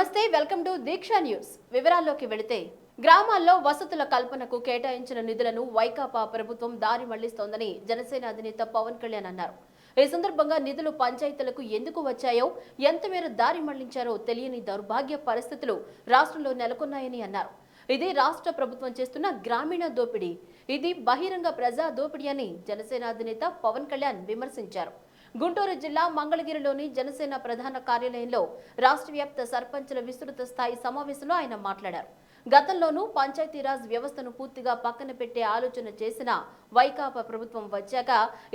నమస్తే welcome to Deeksha news. వివరాల్లోకి వెళితే గ్రామాల్లో వసతుల కల్పనకు కేటాయించిన నిధులను వైకాపా ప్రభుత్వం దారి మళ్ళిస్తోందని జనసేన అధినేత పవన్ కళ్యాణ్ అన్నారు. ఈ సందర్భంగా నిధులు పంచాయతీలకు ఎందుకు వచ్చాయో ఎంతమేర దారి మళ్ళించారో తెలియని దౌర్భాగ్య పరిస్థితులు రాష్ట్రంలో నెలకొన్నాయని అన్నారు. ఇది రాష్ట్ర ప్రభుత్వం చేస్తున్న గ్రామీణ దోపిడీ. ఇది బహిరంగ ప్రజా దోపిడీ అని జనసేన అధినేత పవన్ కళ్యాణ్ విమర్శించారు. గుంటూరు జిల్లా మంగళగిరిలోని జనసేన ప్రధాన కార్యాలయంలో రాష్ట్ర వ్యాప్త సర్పంచుల విస్తృత స్థాయి సమావేశంలో ఆయన మాట్లాడారు. గతంలోనూ పంచాయతీరాజ్ వ్యవస్థను పూర్తిగా పక్కన పెట్టే ఆలోచన చేసిన వైకాపా ప్రభుత్వం వచ్చాక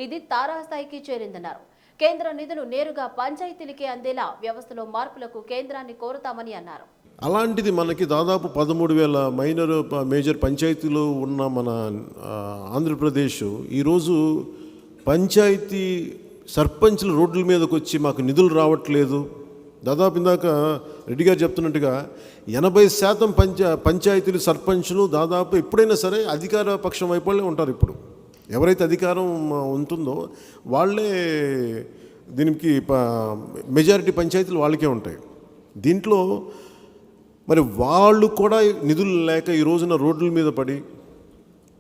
ఇది తారాస్థాయికి చేరిందన్నారు. కేంద్ర నిధులు నేరుగా పంచాయతీలకే అందేలా వ్యవస్థలో మార్పులకు కేంద్రాన్ని కోరుతామని అన్నారు. అలాంటిది మనకి దాదాపు పదమూడు వేల మైనర్ మేజర్ పంచాయతీలు ఉన్న మన ఆంధ్రప్రదేశ్ ఈరోజు పంచాయతీ సర్పంచ్లు రోడ్ల మీదకి వచ్చి మాకు నిధులు రావట్లేదు. దాదాపు ఇందాక రెడ్డి గారు చెప్తున్నట్టుగా ఎనభై శాతం పంచా పంచాయతీలు సర్పంచులు దాదాపు ఎప్పుడైనా సరే అధికార పక్షం వైపు ఉంటారు ఇప్పుడు. ఎవరైతే అధికారం ఉంటుందో వాళ్ళే దీనికి మెజారిటీ పంచాయతీలు వాళ్ళకే ఉంటాయి. దీంట్లో మరి వాళ్ళు కూడా నిధులు లేక ఈ రోజున రోడ్ల మీద పడి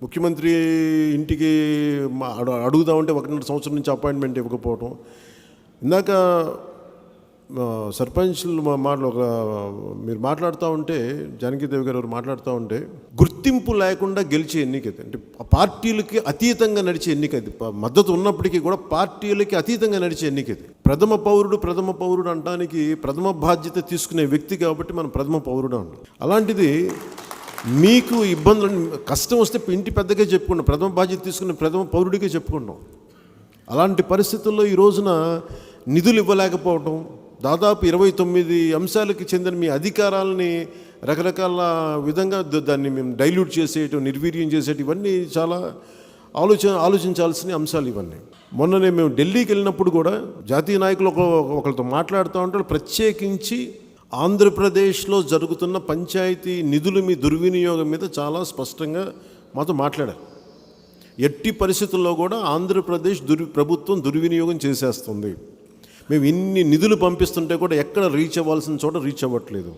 ముఖ్యమంత్రి ఇంటికి మా- అడు- అడుగుదామంటే ఒకటిన్నర సంవత్సరం నుంచి అపాయింట్మెంట్ ఇవ్వకపోవటం. ఇందాక సర్పంచ్లు మా మాటలు ఒక మీరు మాట్లాడుతూ ఉంటే జానకీదేవి గారు ఎవరు మాట్లాడుతూ ఉంటే గుర్తింపు లేకుండా గెలిచే ఎన్నిక అంటే పార్టీలకి అతీతంగా నడిచే ఎన్నిక మద్దతు ఉన్నప్పటికీ కూడా పార్టీలకి అతీతంగా నడిచే ఎన్నిక ఇది ప్రథమ పౌరుడు ప్రథమ పౌరుడు అనడానికి ప్రథమ బాధ్యత తీసుకునే వ్యక్తి కాబట్టి మనం ప్రథమ పౌరుడు అంటాం. అలాంటిది మీకు ఇబ్బందులు కష్టం వస్తే ఇంటి పెద్దగా చెప్పుకుంటాం. ప్రథమ బాధ్యత తీసుకుని ప్రథమ పౌరుడికే చెప్పుకుంటాం. అలాంటి పరిస్థితుల్లో ఈ రోజున నిధులు ఇవ్వలేకపోవటం దాదాపు ఇరవై తొమ్మిది అంశాలకి చెందిన మీ అధికారాలని రకరకాల విధంగా దాన్ని మేము డైల్యూట్ చేసేయటం నిర్వీర్యం చేసేయటం ఇవన్నీ చాలా ఆలోచన ఆలోచించాల్సిన అంశాలు ఇవన్నీ. మొన్ననే మేము ఢిల్లీకి వెళ్ళినప్పుడు కూడా జాతీయ నాయకులు ఒక ఒకరితో మాట్లాడుతూ ఉంటారు. ప్రత్యేకించి ఆంధ్రప్రదేశ్లో జరుగుతున్న పంచాయతీ నిధుల మీ దుర్వినియోగం మీద చాలా స్పష్టంగా మాతో మాట్లాడారు. ఎట్టి పరిస్థితుల్లో కూడా ఆంధ్రప్రదేశ్ దుర్ ప్రభుత్వం దుర్వినియోగం చేసేస్తుంది. మేము ఇన్ని నిధులు పంపిస్తుంటే కూడా ఎక్కడ రీచ్ అవ్వాల్సిన చోట రీచ్ అవ్వట్లేదు.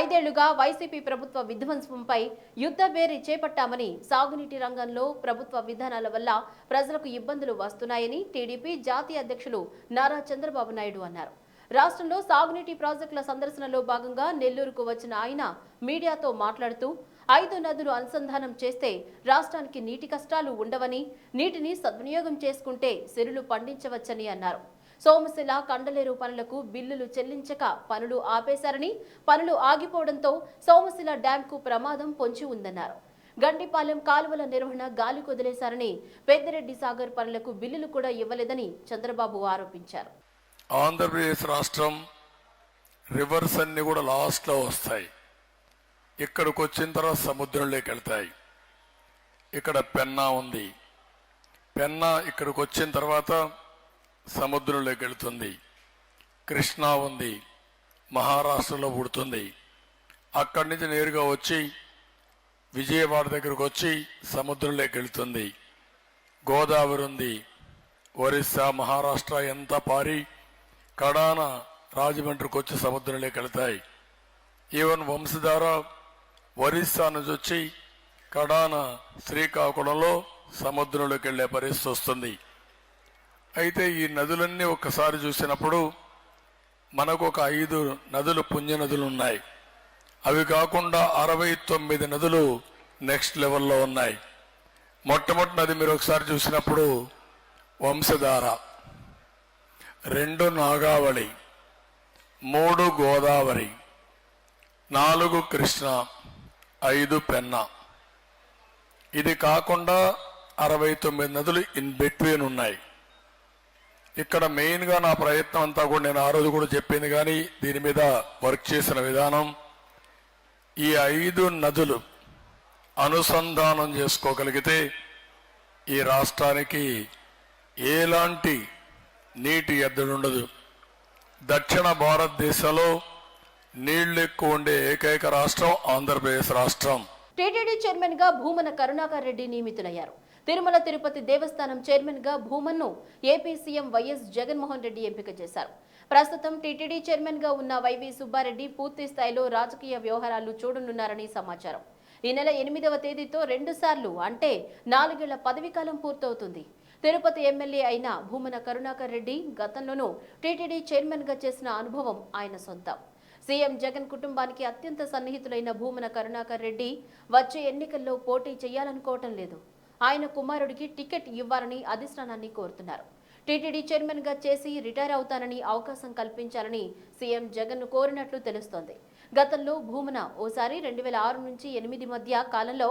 ఐదేళ్ళుగా వైసీపీ ప్రభుత్వ విధ్వంసంపై యుద్ధ బేరీ చేపట్టామని సాగునీటి రంగంలో ప్రభుత్వ విధానాల వల్ల ప్రజలకు ఇబ్బందులు వస్తున్నాయని టీడీపీ జాతీయ అధ్యక్షులు నారా చంద్రబాబు నాయుడు అన్నారు. రాష్ట్రంలో సాగునీటి ప్రాజెక్టుల సందర్శనలో భాగంగా నెల్లూరుకు వచ్చిన ఆయన మీడియాతో మాట్లాడుతూ ఐదు నదులు అనుసంధానం చేస్తే రాష్ట్రానికి నీటి కష్టాలు ఉండవని నీటిని సద్వినియోగం చేసుకుంటే సిరులు పండించవచ్చని అన్నారు. సోమశిల కండలేరు పనులకు బిల్లులు చెల్లించక పనులు ఆపేశారని పనులు ఆగిపోవడంతో సోమశిల డ్యాంకు ప్రమాదం పొంచి ఉందన్నారు. గండిపాలెం కాలువల నిర్వహణ గాలి కుదిలేశారని పెద్దిరెడ్డి సాగర్ పనులకు బిల్లులు కూడా ఇవ్వలేదని చంద్రబాబు ఆరోపించారు. ఆంధ్రప్రదేశ్ రాష్ట్రం రివర్స్ అన్ని కూడా లాస్ట్లో వస్తాయి. ఇక్కడికి వచ్చిన తర్వాత సముద్రంలోకి వెళ్తాయి. ఇక్కడ పెన్నా ఉంది. పెన్నా ఇక్కడికి వచ్చిన తర్వాత సముద్రంలోకి వెళుతుంది. కృష్ణా ఉంది. మహారాష్ట్రలో పుడుతుంది. అక్కడి నుంచి నేరుగా వచ్చి విజయవాడ దగ్గరకు వచ్చి సముద్రంలోకి వెళుతుంది. గోదావరి ఉంది. ఒరిస్సా మహారాష్ట్ర ఎంత పారి కడాన రాజమండ్రికి వచ్చి సముద్రంలోకి వెళ్తాయి. ఈవెన్ వంశధార ఒరిస్సా నుంచి వచ్చి కడాన శ్రీకాకుళంలో సముద్రంలోకి వెళ్ళే పరిస్థితి వస్తుంది. అయితే ఈ నదులన్నీ ఒక్కసారి చూసినప్పుడు మనకు ఒక ఐదు నదులు పుణ్య నదులు ఉన్నాయి. అవి కాకుండా అరవై తొమ్మిది నదులు నెక్స్ట్ లెవెల్లో ఉన్నాయి. మొట్టమొదటి నది మీరు ఒకసారి చూసినప్పుడు వంశధార. రెండు నాగావళి మూడు గోదావరి నాలుగు కృష్ణ ఐదు పెన్నా. ఇది కాకుండా అరవై తొమ్మిది నదులు ఇన్ బిట్వీన్ ఉన్నాయి. ఇక్కడ మెయిన్గా నా ప్రయత్నం అంతా కూడా నేను ఆ రోజు కూడా చెప్పింది కానీ దీని మీద వర్క్ చేసిన విధానం ఈ ఐదు నదులు అనుసంధానం చేసుకోగలిగితే ఈ రాష్ట్రానికి ఎలాంటి నీటి ఎద్దడుండదు. దక్షిణ భారతదేశంలో నీళ్ళు ఎక్కువ ఉండే ఏకైక రాష్ట్రం ఆంధ్రప్రదేశ్ రాష్ట్రం. టీటీడీ చైర్మన్గా భూమన కరుణాకర్ రెడ్డి నియమితులయ్యారు. తిరుమల తిరుపతి దేవస్థానం చైర్మన్గా భూమన్ను AP CM YS Jaganmohan Reddy ఎంపిక చేశారు. ప్రస్తుతం టీటీడీ చైర్మన్గా ఉన్న వైవి సుబ్బారెడ్డి పూర్తి స్థాయిలో రాజకీయ వ్యవహారాలు చూడనున్నారని సమాచారం. ఈ నెల ఎనిమిదవ తేదీతో రెండు సార్లు అంటే నాలుగేళ్ళ పదవీకాలం పూర్తవుతుంది. తిరుపతి ఎమ్మెల్యే అయిన భూమన కరుణాకర్ రెడ్డి గతంలోనూ టీటీడీ చైర్మన్గా చేసిన అనుభవం ఆయన సొంతం. సీఎం జగన్ కుటుంబానికి అత్యంత సన్నిహితులైన భూమన కరుణాకర్ రెడ్డి వచ్చే ఎన్నికల్లో పోటీ చేయాలనుకోవటం లేదు. ఆయన కుమారుడికి టికెట్ ఇవ్వాలని అధిష్టానాన్ని కోరుతున్నారు. టీటీడీ చైర్మన్గా చేసి రిటైర్ అవుతానని అవకాశం కల్పించాలని సీఎం జగన్ కోరినట్లు తెలుస్తోంది. గతంలో భూమన ఓసారి రెండు వేల ఆరు నుంచి ఎనిమిది మధ్య కాలంలో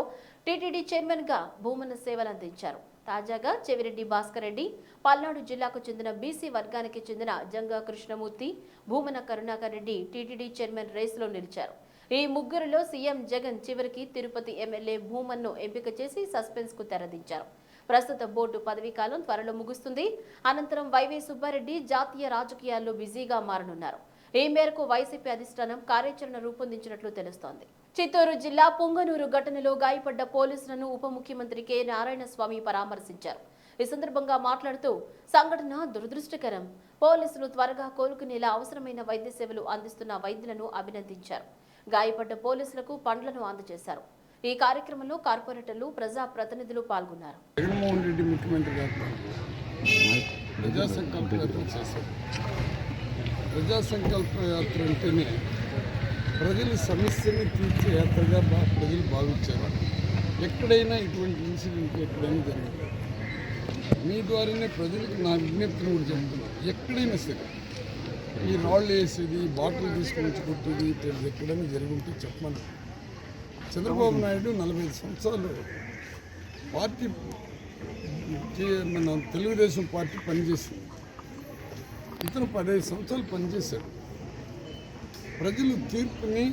టీటీడీ చైర్మన్గా భూమన సేవలు అందించారు. తాజాగా చెవిరెడ్డి భాస్కర్ రెడ్డి పల్నాడు జిల్లాకు చెందిన బీసీ వర్గానికి చెందిన జంగా కృష్ణమూర్తి భూమన కరుణాకర్ రెడ్డి టీటీడీ చైర్మన్ రేసులో నిలిచారు. ఈ ముగ్గురిలో సీఎం జగన్ చివరికి తిరుపతి ఎమ్మెల్యే భూమన్ను ఎంపిక చేసి సస్పెన్స్కు తెరదించారు. ప్రస్తుత బోర్డు పదవీ కాలం త్వరలో ముగుస్తుంది. అనంతరం వైవి సుబ్బారెడ్డి జాతీయ రాజకీయాల్లో బిజీగా మారనున్నారు. ఈ మేరకు వైసీపీ అధిష్టానం కార్యాచరణ రూపొందించినట్లు తెలుస్తోంది. చిత్తూరు జిల్లా పుంగనూరు ఘటనలో గాయపడ్డ పోలీసులను ఉప ముఖ్యమంత్రి కె. నారాయణ స్వామి పరామర్శించారు. ఈ సందర్భంగా మాట్లాడుతూ సంఘటన దురదృష్టకరం. పోలీసులు త్వరగా కోలుకునేలా అవసరమైన వైద్య సేవలు అందిస్తున్న వైద్యులను అభినందించారు. గాయపడ్డ పోలీసులకు పండ్లను అందజేశారు. ఈ కార్యక్రమంలో కార్పొరేటర్లు ప్రజా ప్రతినిధులు పాల్గొన్నారు. జగన్మోహన్ రెడ్డి ముఖ్యమంత్రి ప్రజా సంకల్ప యాత్ర చేశారు. ప్రజా సంకల్ప యాత్ర అంటేనే ప్రజల సమస్యని తీర్చే యాత్రగా బా ప్రజలు భావించారు. ఎక్కడైనా ఇటువంటి ఇన్సిడెంట్ ఎక్కడైనా జరిగింది. మీ ద్వారానే ప్రజలకు నా విజ్ఞప్తిని కూడా చెబుతున్నాను ఎక్కడైనా సరే ఈ రాళ్ళు వేసేది బాటిల్ తీసుకొని వచ్చి కొట్టేది ఎక్కడైనా జరిగి ఉంటే చెప్పమని. చంద్రబాబు నాయుడు నలభై ఐదు సంవత్సరాలు పార్టీ మన తెలుగుదేశం పార్టీ పనిచేసింది. ఇతను పదహైదు సంవత్సరాలు పనిచేశాడు. ప్రజలు తీర్పుని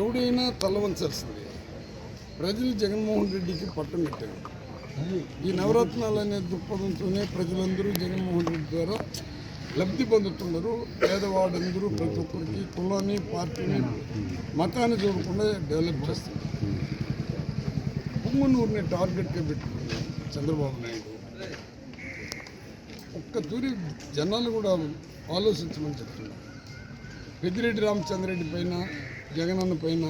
ఎవడైనా తలవంచాల్సింది ప్రజలు జగన్మోహన్ రెడ్డికి పట్టం పెట్టారు ఈ నవరత్నాలు అనే దృక్పథంతోనే ప్రజలందరూ జగన్మోహన్ రెడ్డి ద్వారా లబ్ధి పొందుతున్నారు. పేదవాడందరూ ప్రతి ఒక్కరికి కులాన్ని పార్టీని మతాన్ని చూడకుండా డెవలప్ చేస్తున్నారు పుంగనూరుని టార్గెట్గా పెట్టుకున్నారు చంద్రబాబు నాయుడు. ఒక్క తూరి జనాలు కూడా ఆలోచించమని చెప్తున్నారు. పెద్దిరెడ్డి రామచంద్రరెడ్డి పైన జగనన్న పైన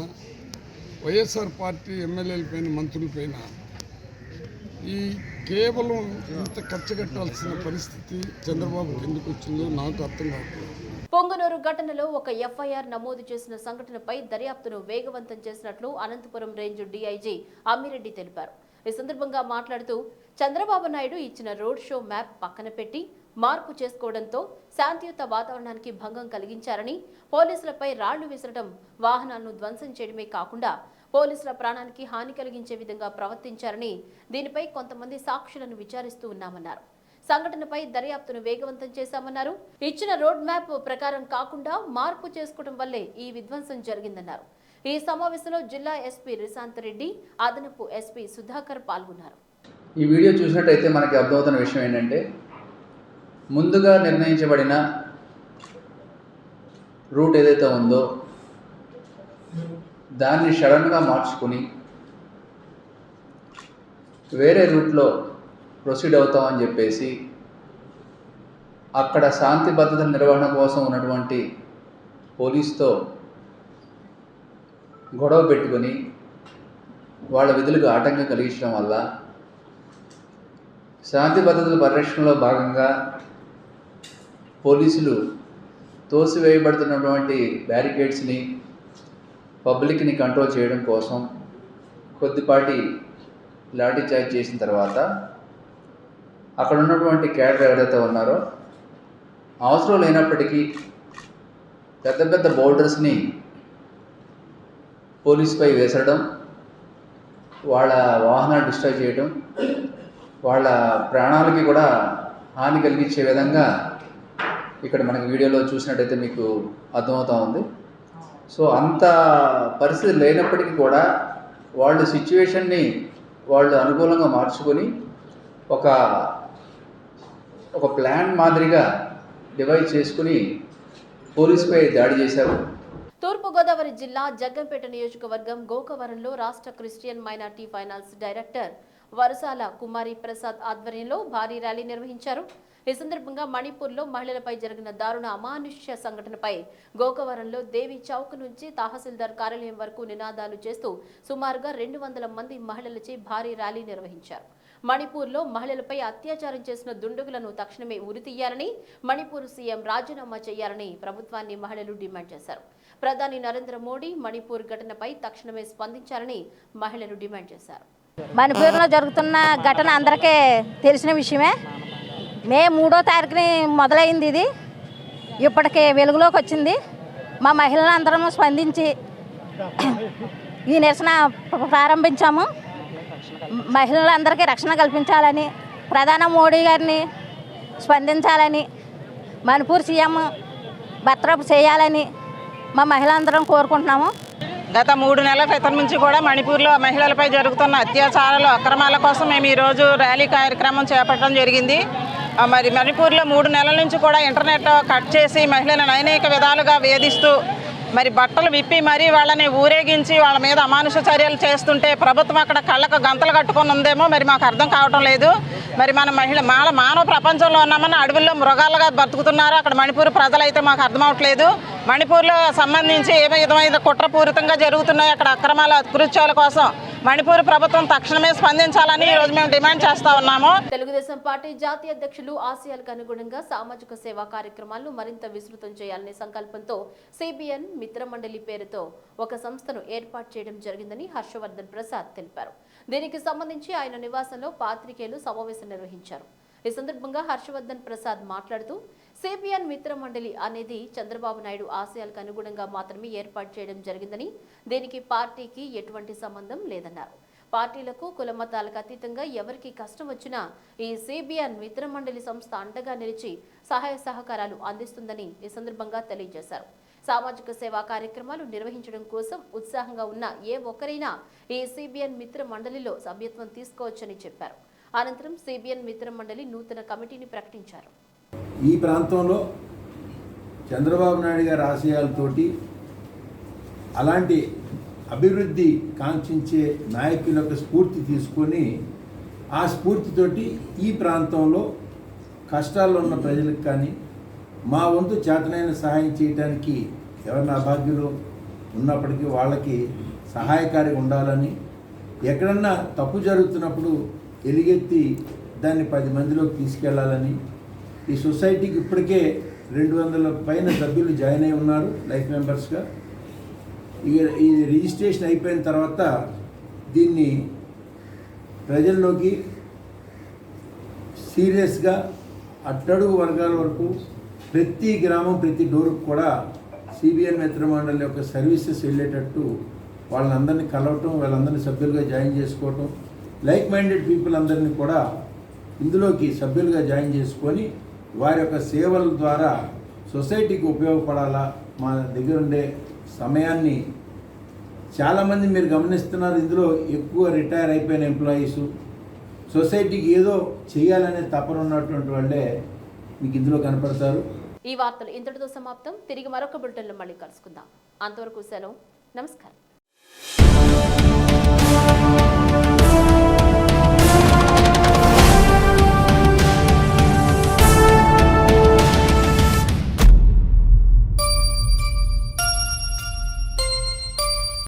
వైఎస్ఆర్ పార్టీ ఎమ్మెల్యేల పైన మంత్రుల పైన ఈ కేవలం ఇంత ఖర్చు కట్టాల్సిన పరిస్థితి చంద్రబాబు ఎందుకు వచ్చిందో నాకు అర్థం కావట్లేదు. పొంగనూరు ఘటనలో ఒక ఎఫ్ఐఆర్ నమోదు చేసిన సంఘటనపై దర్యాప్తును వేగవంతం చేసినట్లు అనంతపురం రేంజ్ డీఐజీ అమ్మిరెడ్డి తెలిపారు. ఈ సందర్భంగా మాట్లాడుతూ చంద్రబాబు నాయుడు ఇచ్చిన రోడ్ షో మ్యాప్ పక్కన పెట్టి మార్పు చేసుకోవడంతో శాంతియుత వాతావరణానికి భంగం కలిగించారని పోలీసులపై రాళ్ళు విసరడం వాహనాలను ధ్వంసం చేయడమే కాకుండా పోలీసుల ప్రాణానికి హాని కలిగించే విధంగా ప్రవర్తించారని దీనిపై కొంతమంది సాక్షులను విచారిస్తూ ఉన్నామన్నారు. సంఘటనపై దర్యాప్తును వేగవంతం చేశామన్నారు. ఇచ్చిన రోడ్ మ్యాప్ ప్రకారం కాకుండా మార్పు చేసుకోవడం వల్లే ఈ విధ్వంసం జరిగిందన్నారు. ఈ సమావేశంలో జిల్లా ఎస్పీ రిశాంత్ రెడ్డి అదనపు ఎస్పీ సుధాకర్ పాల్గొన్నారు. ఈ వీడియో చూసినట్టయితే మనకి అర్థమవుతున్న విషయం ఏంటంటే ముందుగా నిర్ణయించబడిన రూట్ ఏదైతే ఉందో దాన్ని సడన్గా మార్చుకుని వేరే రూట్లో ప్రొసీడ్ అవుతామని చెప్పేసి అక్కడ శాంతి భద్రతల నిర్వహణ కోసం ఉన్నటువంటి పోలీస్తో గొడవ పెట్టుకొని వాళ్ళ విధులకు ఆటంకం కలిగించడం వల్ల శాంతి భద్రతల పరిరక్షణలో భాగంగా పోలీసులు తోసివేయబడుతున్నటువంటి బ్యారికేడ్స్ని పబ్లిక్ని కంట్రోల్ చేయడం కోసం కొద్దిపాటి లాఠీ చార్జ్ చేసిన తర్వాత అక్కడ ఉన్నటువంటి క్యాడర్ ఎవరైతే ఉన్నారో అవసరం లేనప్పటికీ పెద్ద పెద్ద బోర్డర్స్ని పోలీసుపై వేసడం వాళ్ళ వాహనాలు డిస్ట్రాయ్ చేయడం వాళ్ళ ప్రాణాలకి కూడా హాని కలిగించే విధంగా ఇక్కడ మనకి వీడియోలో చూసినట్టయితే మీకు అర్థమవుతా ఉంది. సో అంత పరిస్థితి లేనప్పటికీ కూడా వాళ్ళు సిచ్యువేషన్ని వాళ్ళు అనుకూలంగా మార్చుకొని ఒక ఒక ప్లాన్ మాదిరిగా డివైడ్ చేసుకుని పోలీసుపై దాడి చేశారు. తూర్పుగోదావరి జిల్లా జగ్గంపేట నియోజకవర్గం గోకవరంలో రాష్ట్ర Christian minority finance director Varasala Kumari Prasad ఆధ్వర్యంలో భారీ ర్యాలీ నిర్వహించారు. ఈ సందర్భంగా మణిపూర్లో మహిళలపై జరిగిన దారుణ అమానుష్య సంఘటనపై గోకవరంలో దేవి చౌక్ నుంచి తహసీల్దార్ కార్యాలయం వరకు నినాదాలు చేస్తూ సుమారుగా రెండు వందల మంది మహిళలచే భారీ ర్యాలీ నిర్వహించారు. మణిపూర్లో మహిళలపై అత్యాచారం చేసిన దుండగులను తక్షణమే ఉరితీయాలని మణిపూర్ సీఎం రాజీనామా చేయాలని ప్రభుత్వాన్ని మహిళలు డిమాండ్ చేశారు. ప్రధాని నరేంద్ర మోడీ మణిపూర్ ఘటనపై తక్షణమే స్పందించాలని మహిళలు డిమాండ్ చేశారు. మణిపూర్లో జరుగుతున్న ఘటన అందరికీ తెలిసిన విషయమే. మే మూడో తారీఖుని మొదలైంది ఇది. ఇప్పటికే వెలుగులోకి వచ్చింది. మా మహిళలందరము స్పందించి ఈ నిరసన ప్రారంభించాము. మహిళలందరికీ రక్షణ కల్పించాలని ప్రధాన మోడీ గారిని స్పందించాలని మణిపూర్ సీఎం భర్తరపు చేయాలని మా మహిళలందరం కోరుకుంటున్నాము. గత మూడు నెలల క్రితం నుంచి కూడా మణిపూర్లో మహిళలపై జరుగుతున్న అత్యాచారాలు అక్రమాల కోసం మేము ఈరోజు ర్యాలీ కార్యక్రమం చేపట్టడం జరిగింది. మరి మణిపూర్లో మూడు నెలల నుంచి కూడా ఇంటర్నెట్ కట్ చేసి మహిళలను అనేక విధాలుగా వేధిస్తూ మరి బట్టలు విప్పి మరీ వాళ్ళని ఊరేగించి వాళ్ళ మీద అమానుష చర్యలు చేస్తుంటే ప్రభుత్వం అక్కడ కళ్ళకు గంతలు కట్టుకొని ఉందేమో మరి మాకు అర్థం కావటం లేదు. మరి మన మహిళ మాన మానవ ప్రపంచంలో ఉన్నామని అడవుల్లో మృగాలుగా బతుకుతున్నారు అక్కడ మణిపూర్ ప్రజలైతే మాకు అర్థం అవట్లేదు. మణిపూర్లో సంబంధించి ఏ విధమైన కుట్రపూరితంగా జరుగుతున్నాయి అక్కడ అక్రమాల అకృత్యాల కోసం మణిపూర్ ప్రభుత్వం తక్షణమే స్పందించాలని ఈరోజు మేము డిమాండ్ చేస్తా ఉన్నాము. తెలుగుదేశం పార్టీ జాతీయ అధ్యక్షులు ఆశయాలకు అనుగుణంగా సామాజిక సేవా కార్యక్రమాలను మరింత విస్తృతం చేయాలనే సంకల్పంతో సిబిఎన్ మిత్రమండలి పేరుతో ఒక సంస్థను ఏర్పాటు చేయడం జరిగిందని హర్షవర్ధన్ ప్రసాద్ తెలిపారు. దీనికి సంబంధించి ఆయన నివాసంలో పాత్రికేయులు సమావేశం నిర్వహించారు. ఈ సందర్భంగా హర్షవర్ధన్ ప్రసాద్ మాట్లాడుతూ సిబిఎన్ మిత్ర మండలి అనేది చంద్రబాబు నాయుడు ఆశయాలకు అనుగుణంగా మాత్రమే ఏర్పాటు చేయడం జరిగిందని దీనికి పార్టీకి ఎటువంటి సంబంధం లేదన్నారు. పార్టీలకు కులమతాలకు అతీతంగా ఎవరికి కష్టం వచ్చినా ఈ సిబిఎన్ మిత్ర మండలి సంస్థ అండగా నిలిచి సహాయ సహకారాలు అందిస్తుందని ఈ సందర్భంగా తెలియజేశారు. సామాజిక సేవా కార్యక్రమాలు నిర్వహించడం కోసం ఉత్సాహంగా ఉన్న ఏ ఒక్కరైనా ఈ సిబిఎన్ మిత్ర మండలిలో సభ్యత్వం తీసుకోవచ్చని చెప్పారు. అనంతరం సిబిఎన్ మిత్ర మండలి నూతన కమిటీని ప్రకటించారు. ఈ ప్రాంతంలో చంద్రబాబు నాయుడు గారి ఆశయాలతోటి అలాంటి అభివృద్ధి కాంక్షించే నాయకుల యొక్క స్ఫూర్తి తీసుకొని ఆ స్ఫూర్తితోటి ఈ ప్రాంతంలో కష్టాల్లో ఉన్న ప్రజలకు కానీ మా వంతు చేతనైన సహాయం చేయడానికి ఎవరిన అభాగ్యులు ఉన్నప్పటికీ వాళ్ళకి సహాయకారిగా ఉండాలని ఎక్కడన్నా తప్పు జరుగుతున్నప్పుడు ఎలుగెత్తి దాన్ని పది మందిలోకి తీసుకెళ్ళాలని ఈ సొసైటీకి ఇప్పటికే రెండు వందల పైన సభ్యులు జాయిన్ అయి ఉన్నారు లైఫ్ మెంబర్స్గా. ఇక ఈ రిజిస్ట్రేషన్ అయిపోయిన తర్వాత దీన్ని ప్రజల్లోకి సీరియస్గా అట్టడుగు వర్గాల వరకు ప్రతి గ్రామం ప్రతి డోర్కు కూడా సిబిఎన్ మిత్రమండలి యొక్క సర్వీసెస్ వెళ్ళేటట్టు వాళ్ళందరినీ కలవటం వాళ్ళందరినీ సభ్యులుగా జాయిన్ చేసుకోవటం లైక్ మైండెడ్ పీపుల్ అందరినీ కూడా ఇందులోకి సభ్యులుగా జాయిన్ చేసుకొని వారి యొక్క సేవల ద్వారా సొసైటీకి ఉపయోగపడాలా? మా దగ్గర ఉండే సమయాన్ని చాలామంది మీరు గమనిస్తున్నారు. ఇందులో ఎక్కువ రిటైర్ అయిపోయిన ఎంప్లాయీస్. సొసైటీకి ఏదో చేయాలనే తపన ఉన్నటువంటి వాళ్ళే మీకు ఇందులో కనపడతారు. ఈ వార్తలు ఇంతటితో సమాప్తం. తిరిగి మరొక బులెటిన్లో మళ్ళీ కలుసుకుందాం. అంతవరకు సెలవు. నమస్కారం.